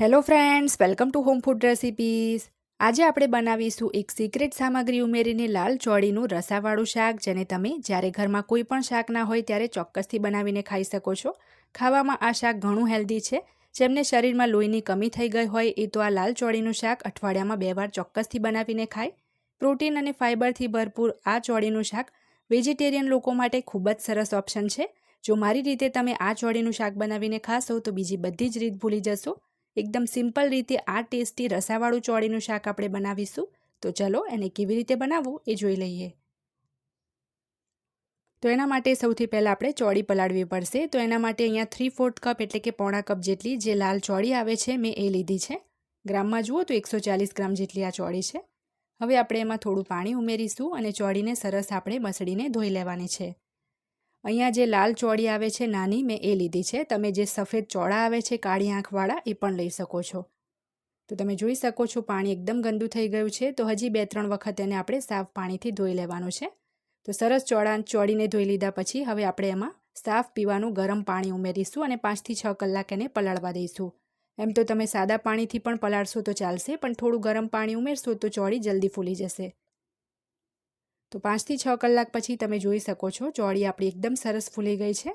Hello friends welcome to home food recipes આજે આપણે બનાવીશું એક સિક્રેટ સામગ્રી ઉમેરીને લાલ ચોળીનું રસાવાળું શાક, જેને તમે જ્યારે ઘરમાં કોઈ પણ શાક ના હોય ત્યારે ચોક્કસથી બનાવીને ખાઈ શકો છો. ખાવામાં આ શાક ઘણું હેલ્ધી છે. જેમને શરીરમાં લોહીની કમી થઈ ગઈ હોય એ તો આ લાલ ચોળીનું શાક અઠવાડિયામાં બે વાર ચોક્કસથી બનાવીને ખાય. પ્રોટીન અને ફાઇબરથી ભરપૂર આ ચોળીનું શાક વેજીટેરિયન લોકો માટે ખૂબ જ સરસ ઓપ્શન છે. જો મારી રીતે તમે આ ચોળીનું શાક બનાવીને ખાશો તો બીજી બધી જ રીત ભૂલી જશો. એકદમ સિમ્પલ રીતે આ ટેસ્ટી રસાવાળું ચોળીનું શાક આપણે બનાવીશું. તો ચલો એને કેવી રીતે બનાવવું એ જોઈ લઈએ. તો એના માટે સૌથી પહેલાં આપણે ચોળી પલાળવી પડશે. તો એના માટે અહીંયા થ્રી ફોર્થ કપ એટલે કે પોણા કપ જેટલી જે લાલ ચોળી આવે છે મેં એ લીધી છે. ગ્રામમાં જુઓ તો એકસો ચાલીસ ગ્રામ જેટલી આ ચોળી છે. હવે આપણે એમાં થોડું પાણી ઉમેરીશું અને ચોળીને સરસ આપણે મસળીને ધોઈ લેવાની છે. અહીંયા જે લાલ ચોળી આવે છે નાની, મેં એ લીધી છે. તમે જે સફેદ ચોળા આવે છે કાળી આંખવાળા, એ પણ લઈ શકો છો. તો તમે જોઈ શકો છો પાણી એકદમ ગંદુ થઈ ગયું છે. તો હજી બે ત્રણ વખત એને આપણે સાફ પાણીથી ધોઈ લેવાનું છે. તો સરસ ચોળા, ચોળીને ધોઈ લીધા પછી હવે આપણે એમાં સાફ પીવાનું ગરમ પાણી ઉમેરીશું અને પાંચથી છ કલાક એને પલાળવા દઈશું. એમ તો તમે સાદા પાણીથી પણ પલાળશો તો ચાલશે, પણ થોડું ગરમ પાણી ઉમેરશો તો ચોળી જલ્દી ફૂલી જશે. તો પાંચથી છ કલાક પછી તમે જોઈ શકો છો, ચોળી આપણી એકદમ સરસ ફૂલી ગઈ છે.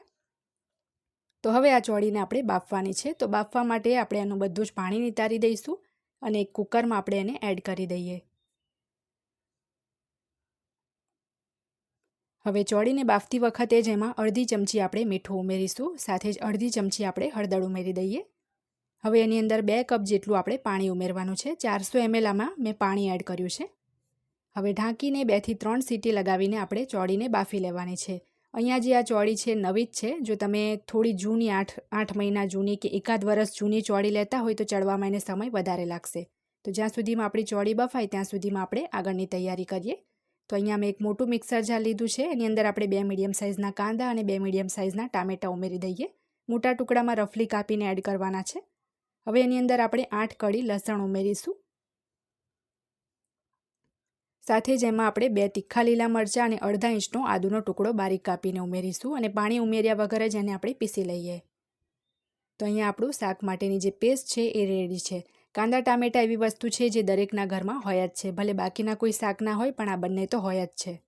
તો હવે આ ચોળીને આપણે બાફવાની છે. તો બાફવા માટે આપણે એનું બધું જ પાણી નિતારી દઈશું અને એક કુકરમાં આપણે એને એડ કરી દઈએ. હવે ચોળીને બાફતી વખતે જ એમાં અડધી ચમચી આપણે મીઠું ઉમેરીશું. સાથે જ અડધી ચમચી આપણે હળદર ઉમેરી દઈએ. હવે એની અંદર બે કપ જેટલું આપણે પાણી ઉમેરવાનું છે. ચારસો એમએલ આમાં મેં પાણી એડ કર્યું છે. હવે ઢાંકીને બેથી ત્રણ સીટી લગાવીને આપણે ચોળીને બાફી લેવાની છે. અહીંયા જે આ ચોળી છે, નવી જ છે. જો તમે થોડી જૂની આઠ આઠ મહિના જૂની કે એકાદ વર્ષ જૂની ચોળી લેતા હોય તો ચડવામાં એને સમય વધારે લાગશે. તો જ્યાં સુધીમાં આપણી ચોળી બફાય, ત્યાં સુધીમાં આપણે આગળની તૈયારી કરીએ. તો અહીંયા મેં એક મોટું મિક્સર જાર લીધું છે. એની અંદર આપણે બે મીડિયમ સાઇઝના કાંદા અને બે મીડિયમ સાઇઝના ટામેટાં ઉમેરી દઈએ. મોટા ટુકડામાં રફલી કાપીને એડ કરવાના છે. હવે એની અંદર આપણે આઠ કળી લસણ ઉમેરીશું. સાથે જ એમાં આપણે બે તીખા લીલા મરચાં અને અડધા ઇંચનો આદુનો ટુકડો બારીક કાપીને ઉમેરીશું અને પાણી ઉમેર્યા વગર જ એને આપણે પીસી લઈએ. તો અહીંયા આપણું શાક માટેની જે પેસ્ટ છે એ રેડી છે. કાંદા, ટામેટા એવી વસ્તુ છે જે દરેકના ઘરમાં હોય જ છે. ભલે બાકીના કોઈ શાક ના હોય, પણ આ બંને તો હોય જ છે.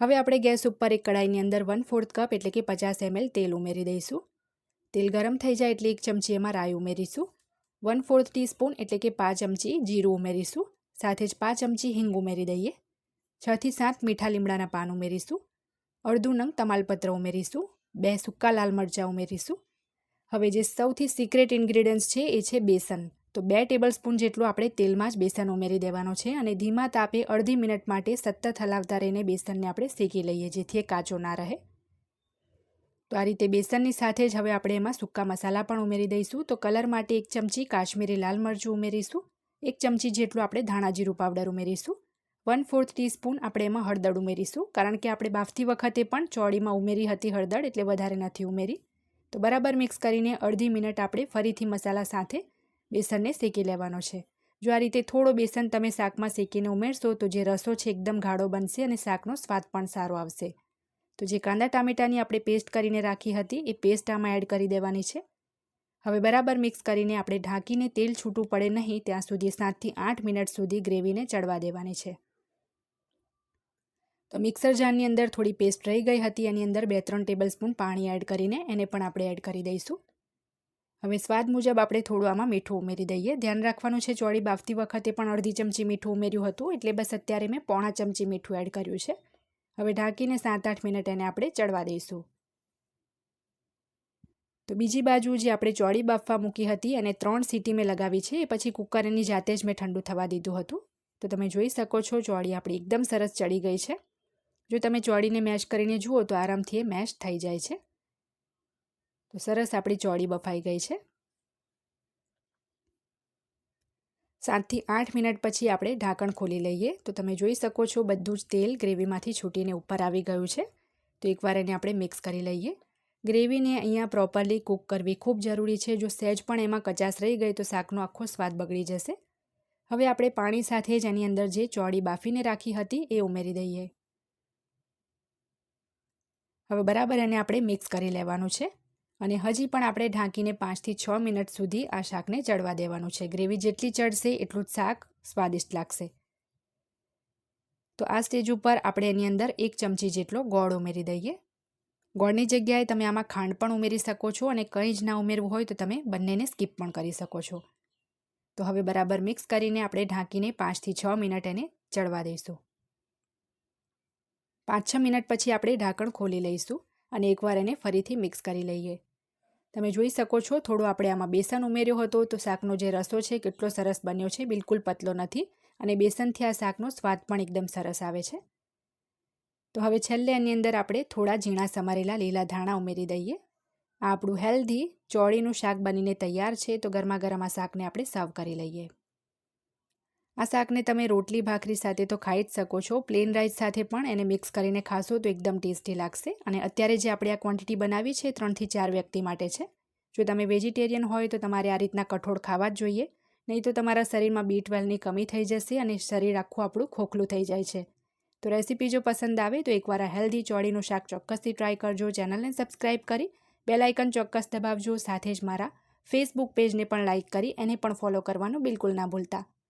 હવે આપણે ગેસ ઉપર એક કડાઈની અંદર વન ફોર્થ કપ એટલે કે પચાસ એમએલ તેલ ઉમેરી દઈશું. તેલ ગરમ થઈ જાય એટલે એક ચમચી એમાં રાઈ ઉમેરીશું. વન ફોર્થ ટીસ્પૂન એટલે કે પાંચ ચમચી જીરું ઉમેરીશું. સાથે જ પાંચ ચમચી હિંગ ઉમેરી દઈએ. છથી સાત મીઠા લીમડાના પાન ઉમેરીશું. અડધું નંગ તમાલપત્ર ઉમેરીશું. બે સૂકા લાલ મરચાં ઉમેરીશું. હવે જે સૌથી સિક્રેટ ઇન્ગ્રીડિયન્ટ્સ છે એ છે બેસન. તો બે ટેબલ સ્પૂન જેટલું આપણે તેલમાં જ બેસન ઉમેરી દેવાનો છે અને ધીમા તાપે અડધી મિનિટ માટે સતત હલાવતા રહીને બેસનને આપણે શેકી લઈએ જેથી એ કાચો ના રહે. તો આ રીતે બેસનની સાથે જ હવે આપણે એમાં સૂકા મસાલા પણ ઉમેરી દઈશું. તો કલર માટે એક ચમચી કાશ્મીરી લાલ મરચું ઉમેરીશું. એક ચમચી જેટલું આપણે ધાણા જીરું પાવડર ઉમેરીશું. વન ફોર્થ ટીસ્પૂન આપણે એમાં હળદર ઉમેરીશું, કારણ કે આપણે બાફતી વખતે પણ ચોળીમાં ઉમેરી હતી હળદર, એટલે વધારે નથી ઉમેરી. તો બરાબર મિક્સ કરીને અડધી મિનિટ આપણે ફરીથી મસાલા સાથે બેસનને શેકી લેવાનો છે. જો આ રીતે થોડો બેસન તમે શાકમાં શેકીને ઉમેરશો, તો જે રસો છે એકદમ ગાઢો બનશે અને શાકનો સ્વાદ પણ સારો આવશે. તો જે કાંદા ટામેટાની આપણે પેસ્ટ કરીને રાખી હતી, એ પેસ્ટ આમાં એડ કરી દેવાની છે. હવે બરાબર મિક્સ કરીને આપણે ઢાંકીને તેલ છૂટું પડે નહીં, ત્યાં સુધી સાતથી આઠ મિનિટ સુધી ગ્રેવીને ચડવા દેવાની છે. તો મિક્સર જારની અંદર થોડી પેસ્ટ રહી ગઈ હતી, એની અંદર બે ત્રણ ટેબલ સ્પૂન પાણી એડ કરીને એને પણ આપણે એડ કરી દઈશું. હવે સ્વાદ મુજબ આપણે થોડું આમાં મીઠું ઉમેરી દઈએ. ધ્યાન રાખવાનું છે, ચોળી બાફતી વખતે પણ અડધી ચમચી મીઠું ઉમેર્યું હતું, એટલે બસ અત્યારે મેં પોણા ચમચી મીઠું એડ કર્યું છે. હવે ઢાંકીને સાત આઠ મિનિટ એને આપણે ચડવા દઈશું. તો બીજી બાજુ જે આપણે ચોળી બાફવા મૂકી હતી અને ત્રણ સીટી મેં લગાવી છે, એ પછી કુકર એની જાતે જ મેં ઠંડુ થવા દીધું હતું. તો તમે જોઈ શકો છો ચોળી આપણી એકદમ સરસ ચડી ગઈ છે. જો તમે ચોળીને મેશ કરીને જુઓ તો આરામથી એ મેશ થઈ જાય છે. તો સરસ આપણી ચોળી બફાઈ ગઈ છે. સાતથી આઠ મિનિટ પછી આપણે ઢાંકણ ખોલી લઈએ. તો તમે જોઈ શકો છો બધું જ તેલ ગ્રેવીમાંથી છૂટીને ઉપર આવી ગયું છે. તો એકવાર એને આપણે મિક્સ કરી લઈએ. ગ્રેવીને અહીંયા પ્રોપરલી કૂક કરવી ખૂબ જરૂરી છે. જો સહેજ પણ એમાં કચાશ રહી ગઈ તો શાકનો આખો સ્વાદ બગડી જશે. હવે આપણે પાણી સાથે જ એની અંદર જે ચોળી બાફીને રાખી હતી એ ઉમેરી દઈએ. હવે બરાબર એને આપણે મિક્સ કરી લેવાનું છે અને હજી પણ આપણે ઢાંકીને પાંચથી છ મિનિટ સુધી આ શાકને ચડવા દેવાનું છે. ગ્રેવી જેટલી ચડશે એટલું જ શાક સ્વાદિષ્ટ લાગશે. તો આ સ્ટેજ ઉપર આપણે એની અંદર એક ચમચી જેટલો ગોળ ઉમેરી દઈએ. ગોળની જગ્યાએ તમે આમાં ખાંડ પણ ઉમેરી શકો છો અને કંઈ જ ના ઉમેરવું હોય તો તમે બંનેને સ્કીપ પણ કરી શકો છો. તો હવે બરાબર મિક્સ કરીને આપણે ઢાંકીને પાંચથી છ મિનિટ એને ચડવા દઈશું. પાંચ છ મિનિટ પછી આપણે ઢાંકણ ખોલી લઈશું અને એકવાર એને ફરીથી મિક્સ કરી લઈએ. તમે જોઈ શકો છો થોડો આપણે આમાં બેસન ઉમેર્યો હતો તો શાકનો જે રસો છે કેટલો સરસ બન્યો છે, બિલકુલ પતલો નથી અને બેસનથી આ શાકનો સ્વાદ પણ એકદમ સરસ આવે છે. તો હવે છેલ્લે એની અંદર આપણે થોડા ઝીણા સમારેલા લીલા ધાણા ઉમેરી દઈએ. આ આપણું હેલ્ધી, ચોળીનું શાક બનીને તૈયાર છે, તો ગરમા ગરમ આ શાકને આપણે સર્વ કરી લઈએ. આ શાકને તમે રોટલી, ભાખરી સાથે તો ખાઈ જ શકો છો, પ્લેન રાઈસ સાથે પણ એને મિક્સ કરીને ખાશો તો એકદમ ટેસ્ટી લાગશે. અને અત્યારે જે આપણે આ ક્વોન્ટિટી બનાવી છે, ત્રણથી ચાર વ્યક્તિ માટે છે. જો તમે વેજીટેરિયન હોય તો તમારે આ રીતના કઠોળ ખાવા જ જોઈએ. નહીં તો તમારા શરીરમાં બી ટ્વેલ્વની કમી થઈ જશે અને શરીર આખું આપણું ખોખલું થઈ જાય છે. તો રેસીપી જો પસંદ આવે તો એકવાર આ હેલ્ધી ચોળીનું શાક ચોક્કસથી ટ્રાય કરજો. ચેનલને સબસ્ક્રાઈબ કરી બેલાઇકન ચોક્કસ દબાવજો. સાથે જ મારા ફેસબુક પેજને પણ લાઇક કરી, એને પણ ફોલો કરવાનું બિલકુલ ના ભૂલતા.